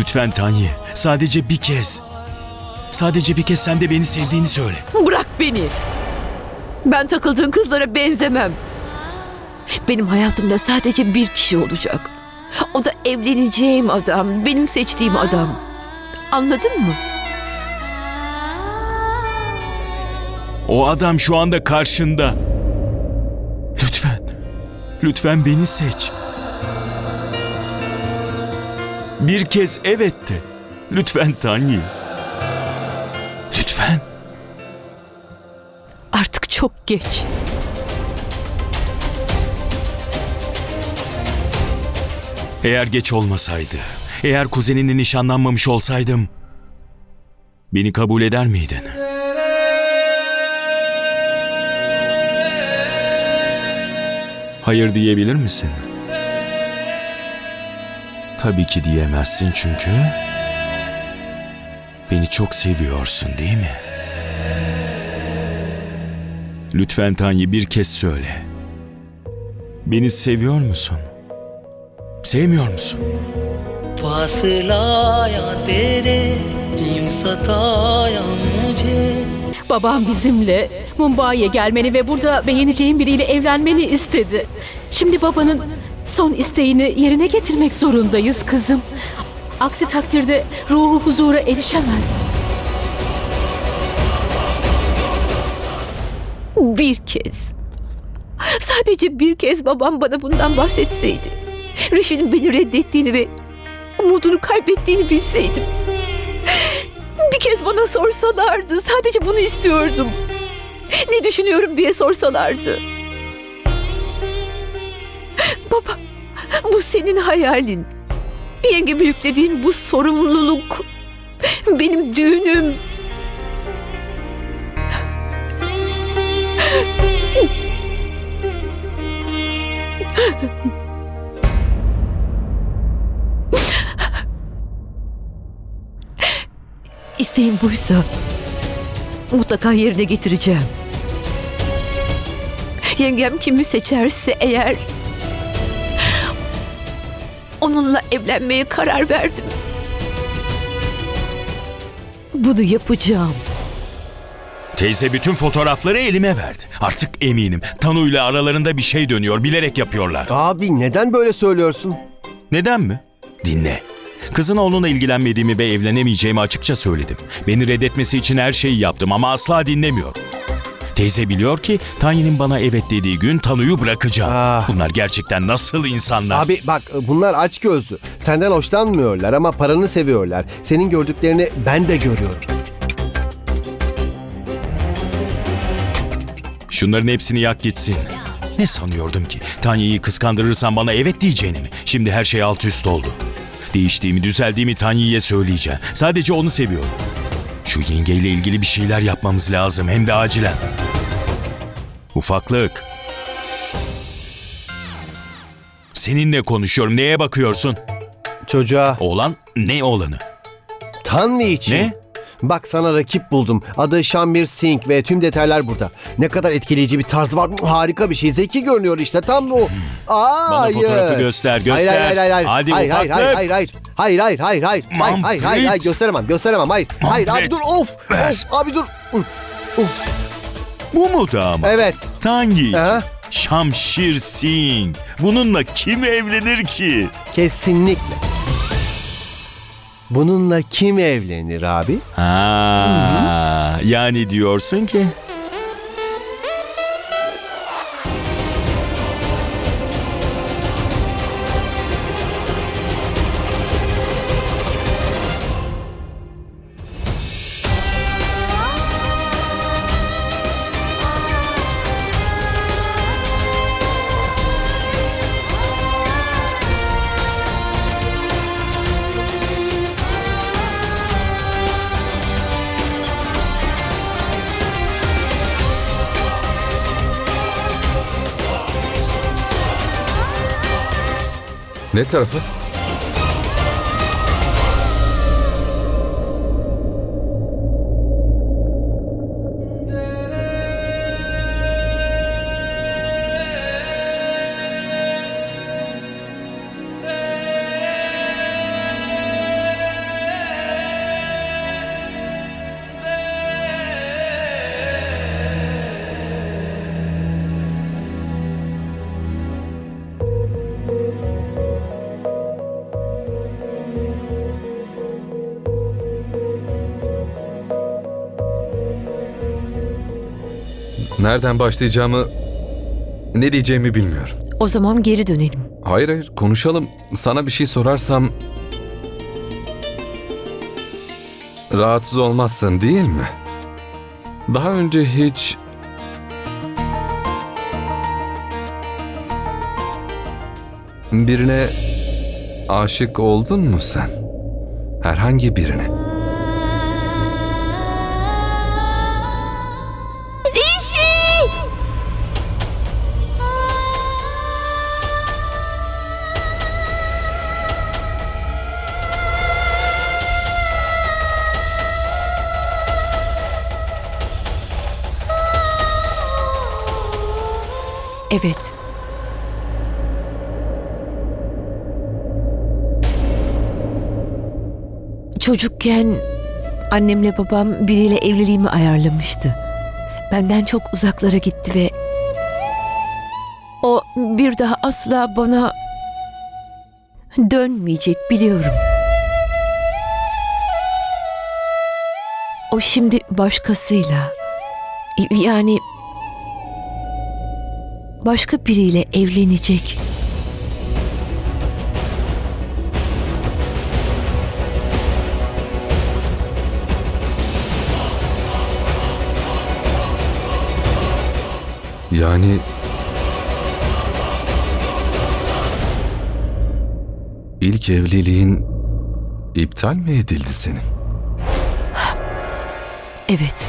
Lütfen Tanyi, sadece bir kez. Sadece bir kez sen de beni sevdiğini söyle. Bırak beni. Ben takıldığın kızlara benzemem. Benim hayatımda sadece bir kişi olacak. O da evleneceğim adam, benim seçtiğim adam. Anladın mı? O adam şu anda karşında. Lütfen, lütfen beni seç. Bir kez evet de. Lütfen Tanyi. Lütfen. Artık çok geç. Eğer geç olmasaydı, eğer kuzenine nişanlanmamış olsaydım, beni kabul eder miydin? Hayır diyebilir misin? Tabii ki diyemezsin çünkü beni çok seviyorsun değil mi? Lütfen Tanyi bir kez söyle. Beni seviyor musun? Sevmiyor musun? फासला या तेरे यूं सताया मुझे Babam bizimle Mumbai'ye gelmeni ve burada beğeneceğin biriyle evlenmeni istedi. Şimdi babanın son isteğini yerine getirmek zorundayız kızım. Aksi takdirde ruhu huzura erişemez. Bir kez. Sadece bir kez babam bana bundan bahsetseydi. Rişi'nin beni reddettiğini ve umudunu kaybettiğini bilseydim. Bir kez bana sorsalardı. Sadece bunu istiyordum. Ne düşünüyorum diye sorsalardı. Baba, bu senin hayalin. Yengeme yüklediğin bu sorumluluk. Benim düğünüm. İsteğin buysa mutlaka yerine getireceğim. Yengem kimi seçerse eğer onunla evlenmeye karar verdim. Bunu yapacağım. Teyze bütün fotoğrafları elime verdi. Artık eminim. Tanu ile aralarında bir şey dönüyor. Bilerek yapıyorlar. Abi neden böyle söylüyorsun? Neden mi? Dinle. Kızın oğlunla ilgilenmediğimi ve evlenemeyeceğimi açıkça söyledim. Beni reddetmesi için her şeyi yaptım ama asla dinlemiyor. Teyze biliyor ki Tanyi'nin bana evet dediği gün Tanu'yu bırakacağım. Ah. Bunlar gerçekten nasıl insanlar? Abi bak bunlar aç gözlü. Senden hoşlanmıyorlar ama paranı seviyorlar. Senin gördüklerini ben de görüyorum. Şunların hepsini yak gitsin. Ne sanıyordum ki? Tanya'yı kıskandırırsan bana evet diyeceğini mi? Şimdi her şey alt üst oldu. Değiştiğimi, düzeldiğimi Tanya'ya söyleyeceğim. Sadece onu seviyorum. Şu yengeyle ilgili bir şeyler yapmamız lazım. Hem de acilen. Ufaklık. Seninle konuşuyorum. Neye bakıyorsun? Çocuğa Oğlan ne oğlanı? Tanvi için. Ne? Bak sana rakip buldum. Adı Şambir Singh ve tüm detaylar burada. Ne kadar etkileyici bir tarz var. Harika bir şey. Zeki görünüyor işte. Tam bu. Aa, Bana hayır. fotoğrafı göster, göster. Hayır hayır hayır. hayır. Hadi hayır, hayır, ufaklık. hayır hayır hayır. Hayır hayır hayır hayır. Hayır hayır hayır hayır. Gösteremem gösteremem. Hayır. Hayır abi Mampret. dur of. Ver. Of abi dur. Bu mu damat? Evet. Tangi için. Aha. Şamşir Singh. Bununla kim evlenir ki? Kesinlikle. Bununla kim evlenir abi? Ha, yani diyorsun ki Ne tarafı? Nereden başlayacağımı, ne diyeceğimi bilmiyorum. O zaman geri dönelim. Hayır hayır konuşalım. Sana bir şey sorarsam... Rahatsız olmazsın değil mi? Daha önce hiç... Birine aşık oldun mu sen? Herhangi birine. Evet. Çocukken annemle babam biriyle evliliğimi ayarlamıştı. Benden çok uzaklara gitti ve o bir daha asla bana dönmeyecek biliyorum. O şimdi başkasıyla yani başka biriyle evlenecek. Yani... İlk evliliğin iptal mi edildi senin? Evet.